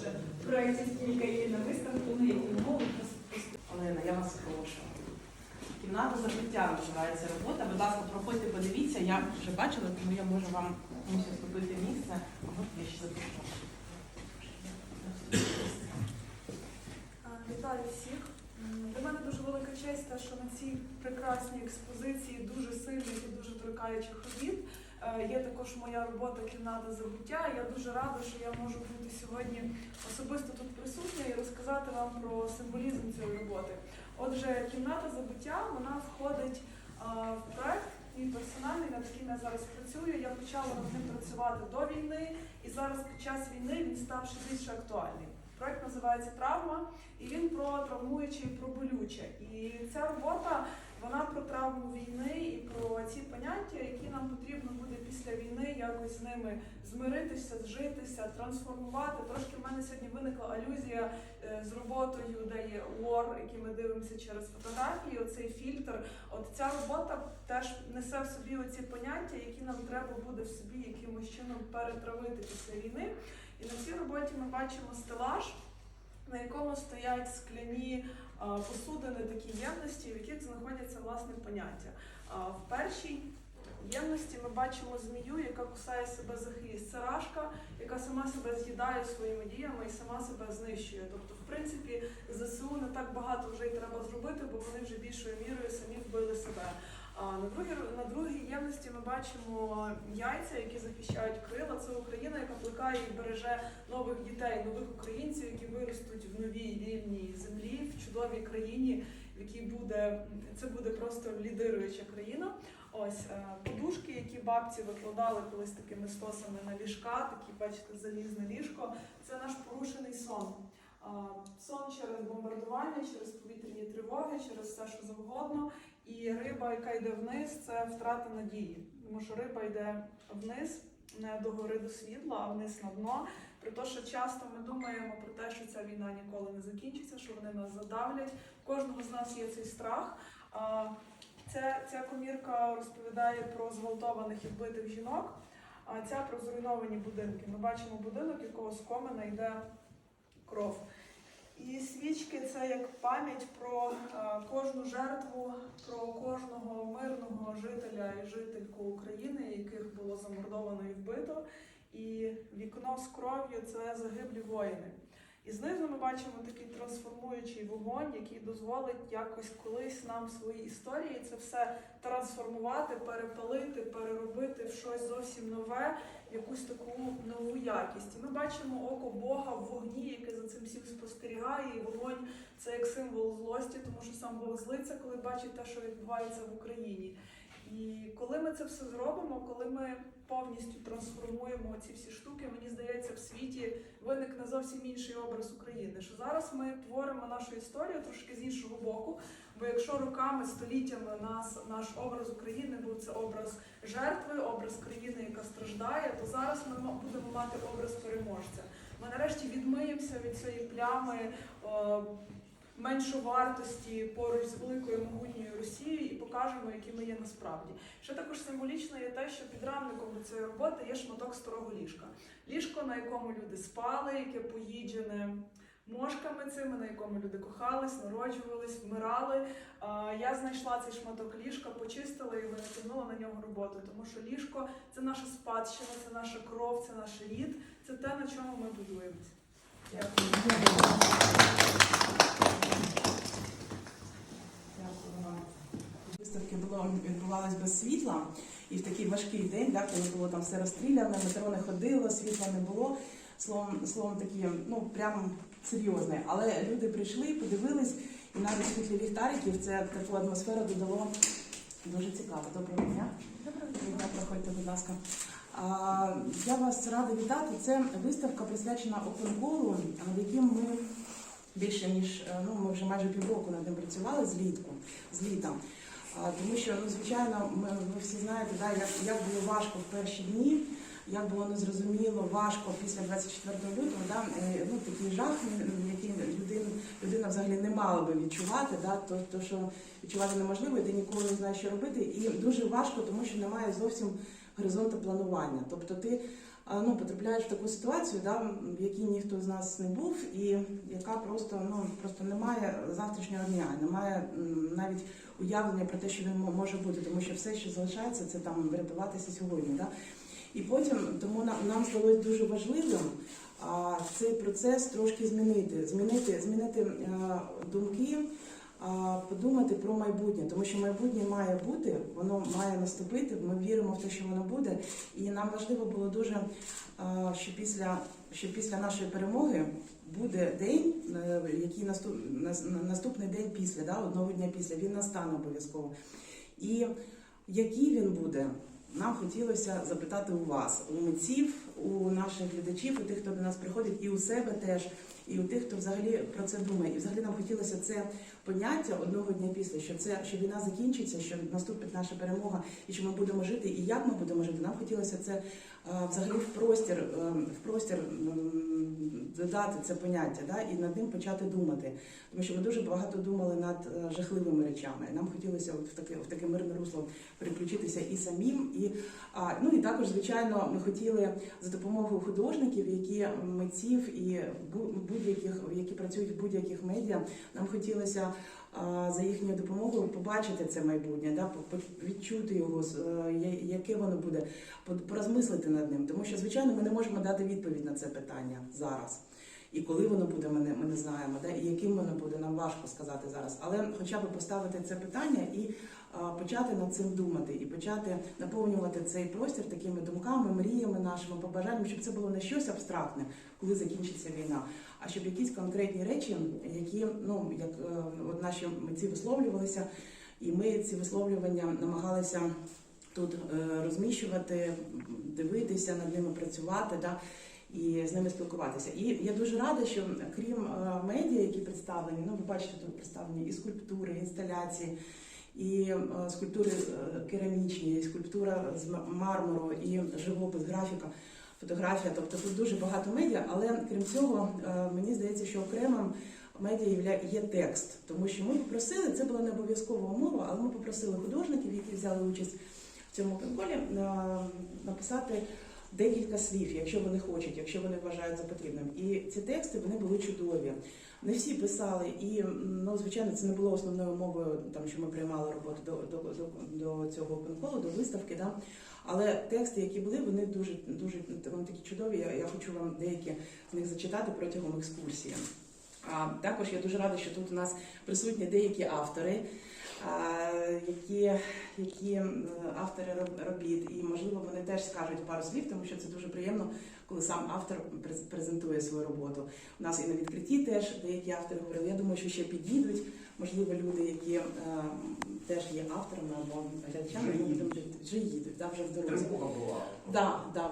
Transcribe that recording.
вже проєктів кілька є на виставку, на які мови. Олена, я вас прошу. Кімната забиття називається робота. Будь ласка, проходьте, подивіться. Я вже бачила, тому я можу вам комусь зробити місце. Ага, я ще запишу. Вітаю всіх. Для мене дуже велика честь, те, що на цій прекрасній експозиції дуже сильних і дуже торкаючих робіт. Е, Є також моя робота Кімната забуття. Я дуже рада, що я можу бути сьогодні особисто тут присутня і розказати вам про символізм цієї роботи. Отже, кімната забуття вона входить в проект мій персональний, над яким я зараз працюю. Я почала над ним працювати до війни, і зараз під час війни він став ще більше актуальний. Проект називається Травма, і він про травмуюче і про болюче. І ця робота вона про травму війни і про ці поняття, які нам потрібно буде після війни якось з ними змиритися, зжитися, трансформувати. Трошки в мене сьогодні виникла алюзія е, з роботою, де є war, який ми дивимося через фотографії. Оцей фільтр. От ця робота теж несе в собі оці поняття, які нам треба буде в собі якимось чином перетравити після війни. І на цій роботі ми бачимо стелаж, на якому стоять скляні посудини, такі ємності, в яких знаходяться власне поняття. В першій ємності ми бачимо змію, яка кусає себе за хвіст. Це рашка, яка сама себе з'їдає своїми діями і сама себе знищує. Тобто, в принципі, ЗСУ не так багато вже й треба зробити, бо вони вже більшою мірою самі вбили себе. На другій на другій ємності ми бачимо яйця, які захищають крила. Це Україна, яка плекає і береже нових дітей, нових українців, які виростуть в новій вільній землі, в чудовій країні, в якій буде це буде просто лідируюча країна. Ось е, подушки, які бабці викладали колись такими стосами на ліжка, такі, бачите, залізне ліжко. Це наш порушений сон. Сон через бомбардування, через повітряні тривоги, через все, що завгодно. І риба, яка йде вниз, це втрата надії. Тому що риба йде вниз, не до гори до світла, а вниз на дно. При те, що часто ми думаємо про те, що ця війна ніколи не закінчиться, що вони нас задавлять. У кожного з нас є цей страх. Ця, ця комірка розповідає про зґвалтованих і вбитих жінок, а ця про зруйновані будинки. Ми бачимо будинок, якого з комина йде кров. Свічки це як пам'ять про е, кожну жертву, про кожного мирного жителя і жительку України, яких було замордовано і вбито. І вікно з кров'ю це загиблі воїни. І знизу ми бачимо такий трансформуючий вогонь, який дозволить якось колись нам в своїй історії це все трансформувати, перепалити, переробити в щось зовсім нове, якусь таку нову якість. І ми бачимо око Бога в вогні, яке за цим всім спостерігає, і вогонь це як символ злості, тому що сам Бог злиться, коли бачить те, що відбувається в Україні. І коли ми це все зробимо, коли ми повністю трансформуємо ці всі штуки, мені здається, в світі виникне зовсім інший образ України. Що зараз ми творимо нашу історію трошки з іншого боку. Бо якщо роками, століттями нас наш образ України був це образ жертви, образ країни, яка страждає, то зараз ми будемо мати образ переможця. Ми нарешті відмиємося від цієї плями. О, меншовартості поруч з великою могутньою Росією і покажемо, які ми є насправді. Ще також символічно є те, що підрамником до цієї роботи є шматок старого ліжка. Ліжко, на якому люди спали, яке поїджене мошками цими, на якому люди кохались, народжувались, вмирали. Я знайшла цей шматок ліжка, почистила його натягнула на нього роботу, тому що ліжко це наша спадщина, це наша кров, це наш рід, це те, на чому ми будуємося. Виставки було відбувалось без світла, і в такий важкий день, да, коли було там все розстріляно, метро не ходило, світла не було. Словом, словом такі, ну прям серйозне. Але люди прийшли, подивились, і навіть світлі ліхтариків це таку атмосферу додало дуже цікаво. Доброго дня. Доброго дня, проходьте, будь ласка. Я вас рада вітати. Це виставка присвячена опенколу, над яким ми більше ніж е, ну ми вже майже півроку над ним працювали злітку, з літа. Тому що ну звичайно, ми ви всі знаєте, да, як, як було важко в перші дні, як було незрозуміло важко після 24 лютого, да, е, ну такий жах, який людина, людина взагалі не мала би відчувати, да, то, то що відчувати неможливо, і ти ніколи не знаєш, що робити. І дуже важко, тому що немає зовсім горизонту планування. Тобто ти а, ну, потрапляють в таку ситуацію, да, в якій ніхто з нас не був, і яка просто ну просто немає завтрашнього дня, немає навіть уявлення про те, що він може бути, тому що все, що залишається, це там врятуватися сьогодні. Да? І потім тому нам, нам здалось дуже важливим а, цей процес трошки змінити, змінити, змінити е, думки, а, подумати про майбутнє, тому що майбутнє має бути, воно має наступити. Ми віримо в те, що воно буде. І нам важливо було дуже, що після, що після нашої перемоги буде день, е, який наступ, наступний день після, да, одного дня після, він настане обов'язково. І який він буде, нам хотілося запитати у вас, у митців, у наших глядачів, у тих, хто до нас приходить, і у себе теж, і у тих, хто взагалі про це думає. І взагалі нам хотілося це поняття одного дня після, що це що війна закінчиться, що наступить наша перемога, і що ми будемо жити, і як ми будемо жити. Нам хотілося це е, взагалі в простір, е, в простір додати це поняття, да, і над ним почати думати. Тому що ми дуже багато думали над е, жахливими речами. Нам хотілося от в таке в таке мирне русло переключитися і самим. І ну і також, звичайно, ми хотіли за допомогою художників, які митців і бу- будь-яких, які працюють в будь-яких медіа. Нам хотілося за їхньою допомогою побачити це майбутнє, да, відчути його, е, яке воно буде, по- порозмислити над ним. Тому що, звичайно, ми не можемо дати відповідь на це питання зараз. І коли воно буде, ми не, ми не знаємо, да? і яким воно буде, нам важко сказати зараз. Але хоча б поставити це питання і а, почати над цим думати, і почати наповнювати цей простір такими думками, мріями нашими, побажаннями, щоб це було не щось абстрактне, коли закінчиться війна, а щоб якісь конкретні речі, які ну як е, от наші митці висловлювалися, і ми ці висловлювання намагалися тут е, розміщувати, дивитися над ними, працювати. Да? І з ними спілкуватися. І я дуже рада, що крім е, медіа, які представлені, ну ви бачите, тут представлені і скульптури, і інсталяції, і е, скульптури е, керамічні, і скульптура з мармуру, і живопис, графіка. Фотографія, тобто тут дуже багато медіа, але крім цього, мені здається, що окремим медіа є текст, тому що ми попросили, це була не обов'язкова умова, але ми попросили художників, які взяли участь в цьому конкурсі, написати декілька слів, якщо вони хочуть, якщо вони вважають за потрібним. І ці тексти вони були чудові. Не всі писали, і ну звичайно, це не було основною мовою, там що ми приймали роботу до, до, до, до цього конкурсу, до виставки. Да? Але тексти, які були, вони дуже дуже вони такі чудові. Я, я хочу вам деякі з них зачитати протягом екскурсії. А також я дуже рада, що тут у нас присутні деякі автори, які, які автори робіт, і можливо вони теж скажуть пару слів, тому що це дуже приємно, коли сам автор през- презентує свою роботу. У нас і на відкритті теж деякі автори говорили. Я думаю, що ще підійдуть, можливо, люди, які е, теж є авторами або глядачами, Вже їдуть. вже, вже їдуть, да, вже в дорозі. Тривога була. Да, да,